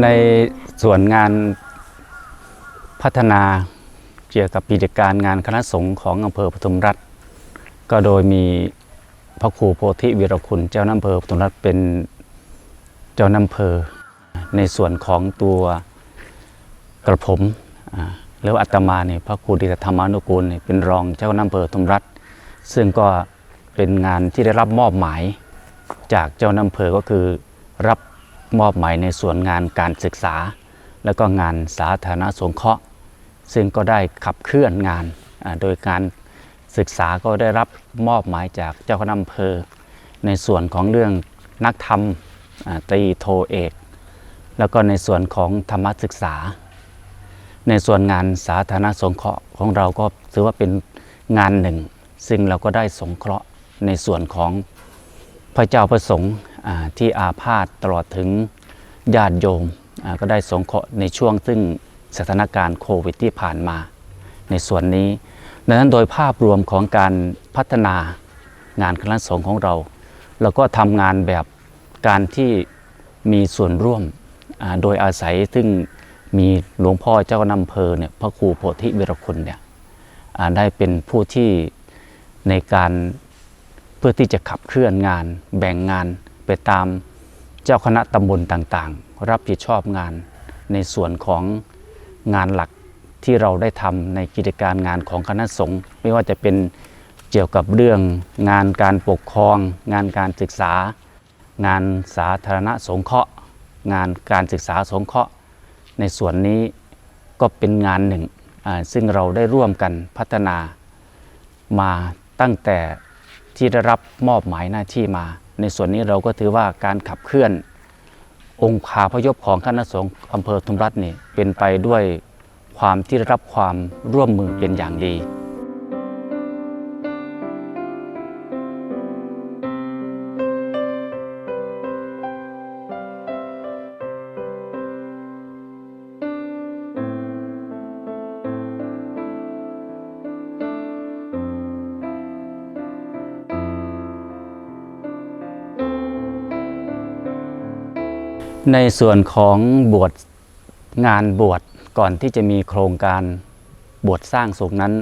ในส่วนงานพัฒนาเกี่ยวกับกิจการงานคณะสงฆ์ของอำเภอปทุมรัฐ ก็โดยมีพระครูโพธิวีรคุณเจ้าอำเภอปทุมรัฐเป็นเจ้าอำเภอ ในส่วนของตัวกระผมแล้วอาตมาเนี่ยพระครูดิธรรมานุกูลเนี่ยเป็นรองเจ้าอำเภอปทุมรัฐ ซึ่งก็เป็นงานที่ได้รับมอบหมายจากเจ้าอำเภอก็คือรับ มอบหมายในส่วนงานการศึกษา แล้วก็งานสาธารณสงเคราะห์ ซึ่งก็ได้ขับเคลื่อนงาน โดยการศึกษาก็ได้รับมอบหมายจากเจ้าคณะอำเภอ ในส่วนของเรื่องนักธรรมตรีโทเอก แล้วก็ในส่วนของธรรมศึกษา ในส่วนงานสาธารณสงเคราะห์ของเราก็ถือว่าเป็นงานหนึ่ง ซึ่งเราก็ได้สงเคราะห์ในส่วนของพระเจ้าประสงค์ ที่อาพาธตลอดถึงญาติโยมก็ได้สงเคราะห์ในช่วงซึ่งสถานการณ์โควิดที่ผ่านมา ในส่วนนี้ ดังนั้นโดยภาพรวมของการพัฒนางานคณะสงฆ์ของเรา เราก็ทำงานแบบการที่มีส่วนร่วมโดยอาศัยซึ่งมีหลวงพ่อเจ้าคณะอำเภอเนี่ยพระครูโพธิเวรคุณเนี่ยได้เป็นผู้ที่ในการเพื่อที่จะขับเคลื่อนงาน แบ่งงาน ไปตามเจ้าคณะตำบลต่างๆ รับผิดชอบงานในส่วนของงานหลักที่เราได้ทำในกิจการงานของคณะสงฆ์ไม่ว่าจะเป็นเกี่ยวกับเรื่องงานการปกครอง งานการศึกษา งานสาธารณสงเคราะห์ งานการศึกษาสงเคราะห์ ในส่วนนี้ก็เป็นงานหนึ่ง ซึ่งเราได้ร่วมกันพัฒนามาตั้งแต่ที่ได้รับมอบหมายหน้าที่มา ในส่วนนี้เราก็ถือว่าการขับเคลื่อนองค์คาพยพของคณะสงฆ์อำเภอทุมรัตนี่เป็นไปด้วยความที่ได้รับความร่วมมือเป็นอย่างดี ในส่วนของบวชงานบวชก่อนที่จะมีโครงการบวชสร้างสุขนั้น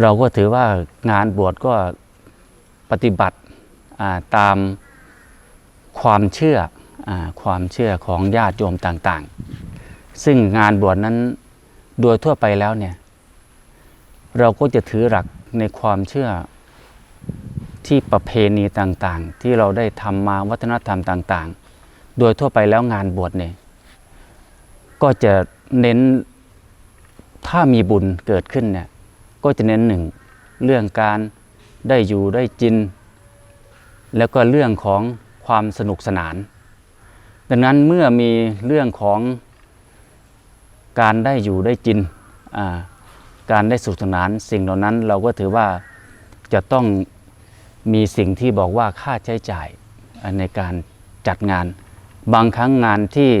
เราก็ถือว่างานบวชก็ปฏิบัติตามความเชื่ออความเชื่อของญาติโยมต่างๆ ซึ่งงานบวชนั้นโดยทั่วไปแล้วเนี่ยเราก็จะถือหลักในความเชื่อที่ประเพณีต่างๆ ที่เราได้ทำมาวัฒนธรรมต่างๆ โดยทั่วไปแล้วงานบวชเนี่ยก็จะเน้นถ้ามีบุญเกิดขึ้นเนี่ยก็จะเน้นหนึ่งเรื่องการได้อยู่ได้กิน แล้วก็เรื่องของความสนุกสนาน ดังนั้นเมื่อมีเรื่องของการได้อยู่ได้กิน การได้สนุกสนานสิ่งเหล่านั้นเราก็ถือว่าจะต้องมีสิ่งที่บอกว่าค่าใช้จ่ายในการจัดงาน บางครั้งงานที่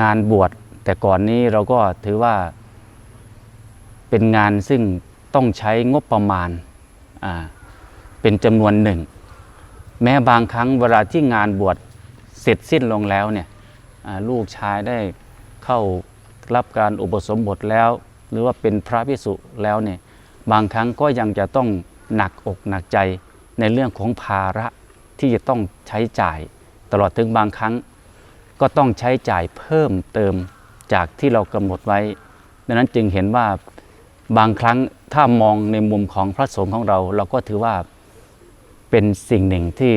งานบวชแต่ก่อนนี้เราก็ถือว่าเป็นงานซึ่งต้องใช้งบประมาณเป็นจำนวนหนึ่ง แม้บางครั้งเวลาที่งานบวชเสร็จสิ้นลงแล้วเนี่ยลูกชายได้เข้ารับการอุปสมบทแล้ว หรือว่าเป็นพระพิสุแล้วเนี่ยบางครั้งก็ยังจะต้องหนักอกหนักใจในเรื่องของภาระที่จะต้องใช้จ่าย ตลอดถึงบางครั้ง ก็ต้องใช้จ่ายเพิ่มเติมจากที่เรากำหนดไว้ ดังนั้นจึงเห็นว่าบางครั้งถ้ามองในมุมของพระสงฆ์ของเรา เราก็ถือว่าเป็นสิ่งหนึ่งที่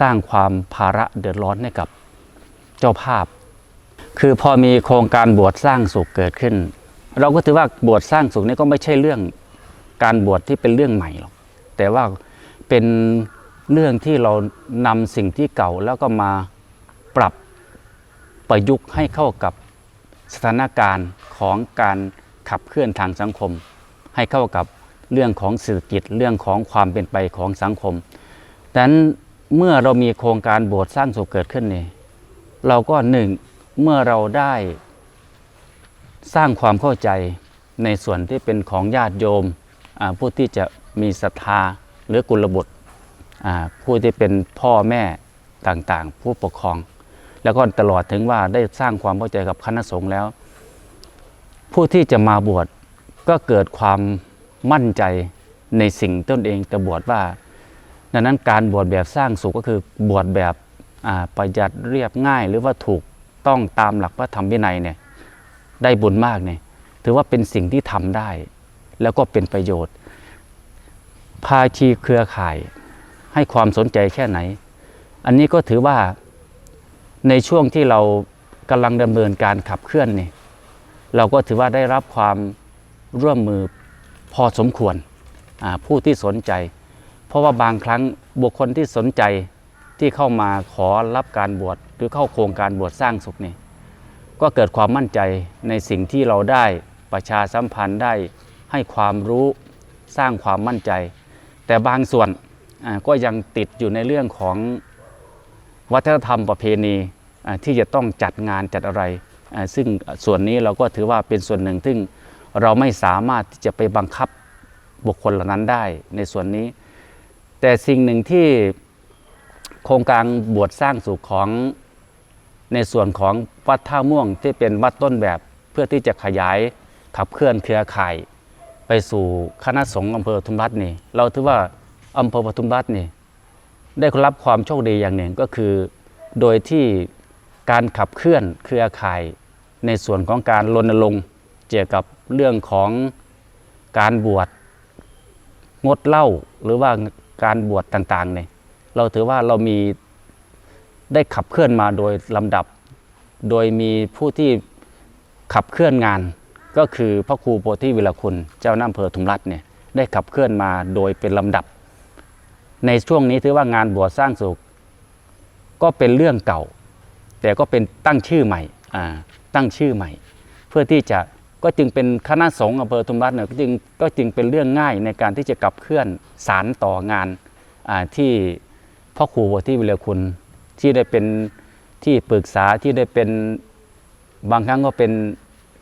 สร้างความภาระเดือดร้อนให้กับเจ้าภาพ คือพอมีโครงการบวชสร้างสุขเกิดขึ้น เราก็ถือว่าบวชสร้างสุขนี่ก็ไม่ใช่เรื่องการบวชที่เป็นเรื่องใหม่หรอกแต่ว่าเป็น เรื่องที่เรานำสิ่งที่เก่าแล้วก็มาปรับประยุกต์ให้เข้ากับสถานการณ์ของการขับเคลื่อนทางสังคม ให้เข้ากับเรื่องของเศรษฐกิจเรื่องของความเป็นไปของสังคมดังนั้นเมื่อเรามีโครงการโบสถ์สร้างสุขเกิดขึ้นนี่เราก็หนึ่งเมื่อเราได้สร้างความเข้าใจในส่วนที่เป็นของญาติโยมผู้ที่จะมีศรัทธาหรือกุลบุตร ผู้ที่เป็นพ่อแม่ต่างๆ ผู้ปกครอง แล้วก็ตลอดถึงว่าได้สร้างความเข้าใจกับคณะสงฆ์แล้ว ผู้ที่จะมาบวชก็เกิดความมั่นใจในสิ่งตนเองจะบวชว่าดังนั้นการบวชแบบสร้างสุขก็คือบวชแบบประหยัดเรียบง่าย หรือว่าถูกต้องตามหลักพระธรรมวินัยเนี่ยได้บุญมากเนี่ยถือว่าเป็นสิ่งที่ทำได้ แล้วก็เป็นประโยชน์ ภาชีเครือข่าย ให้ความสนใจแค่ไหน อันนี้ก็ถือว่าในช่วงที่เรากำลังดำเนินการขับเคลื่อนนี่เราก็ถือว่าได้รับความร่วมมือพอสมควรผู้ที่สนใจ เพราะว่าบางครั้งบุคคลที่สนใจที่เข้ามาขอรับการบวชหรือเข้าโครงการบวชสร้างสุขนี่ก็เกิดความมั่นใจในสิ่งที่เราได้ประชาสัมพันธ์ได้ให้ความรู้สร้างความมั่นใจ แต่บางส่วน ก็ยังติดอยู่ในเรื่องของวัฒนธรรมประเพณีที่จะต้องจัดงานจัดอะไร ซึ่งส่วนนี้เราก็ถือว่าเป็นส่วนหนึ่งซึ่งเราไม่สามารถที่จะไปบังคับบุคคลเหล่านั้นได้ในส่วนนี้ แต่สิ่งหนึ่งที่โครงการบวชสร้างสุขของในส่วนของวัดท่าม่วงที่เป็นวัดต้นแบบเพื่อที่จะขยายขับเคลื่อนเครือข่าย ไปสู่คณะสงฆ์อำเภอทุมรัฐนี่เราถือว่า อำเภอปทุมรัฐนี่ได้รับความโชคดีอย่างหนึ่งก็คือ โดยที่การขับเคลื่อนเครือข่ายในส่วนของการรณรงค์เกี่ยวกับเรื่องของการบวชงดเหล้าหรือว่าการบวชต่างๆเนี่ยเราถือว่าเรามีได้ขับเคลื่อนมาโดยลำดับ โดยมีผู้ที่ขับเคลื่อนงาน ก็คือพระครูโพธิวิรคุณเจ้าหน้าอำเภอทุมรัฐเนี่ยได้ขับเคลื่อนมาโดยเป็นลำดับ ในช่วงนี้ถือว่างานบวชสร้างสุข ก็เป็นเรื่องเก่า แต่ก็เป็นตั้งชื่อใหม่ตั้งชื่อใหม่ เพื่อที่จะก็จึงเป็นคณะสงฆ์อำเภอทุมรัฐเนี่ยก็จึงก็จึงเป็นเรื่องง่ายในการที่จะขับเคลื่อนสารต่องานที่พ่อครูโพธิวิรคุณที่ได้เป็นที่ปรึกษาที่ได้เป็นบางครั้งก็เป็น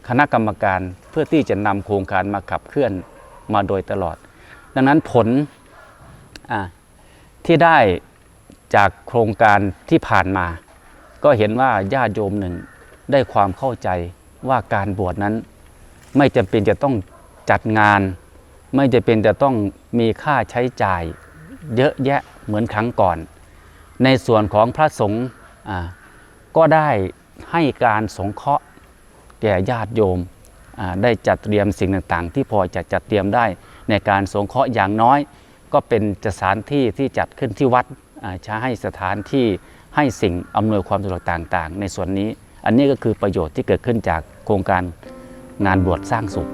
คณะกรรมการเพื่อที่จะนำโครงการมาขับเคลื่อนมาโดยตลอด ดังนั้นผลอ่า ที่ได้จากโครงการที่ผ่านมา ก็เห็นว่าญาติโยมหนึ่งได้ความเข้าใจว่าการบวชนั้น ไม่จำเป็นจะต้องจัดงาน ไม่จำเป็นจะต้องมีค่าใช้จ่ายเยอะแยะเหมือนครั้งก่อน ในส่วนของพระสงฆ์ก็ได้ให้การสงเคราะห์แก่ญาติโยมได้จัดเตรียมสิ่งต่างๆ ที่พอจะจัดเตรียมได้ในการสงเคราะห์อย่างน้อย ก็เป็นสถานที่ที่จัดขึ้นที่วัดอ่าใช้ให้สถานที่ให้สิ่งอำนวยความสะดวกต่าง ๆ ในส่วนนี้ อันนี้ก็คือประโยชน์ที่เกิดขึ้นจากโครงการงานบวชสร้างสุข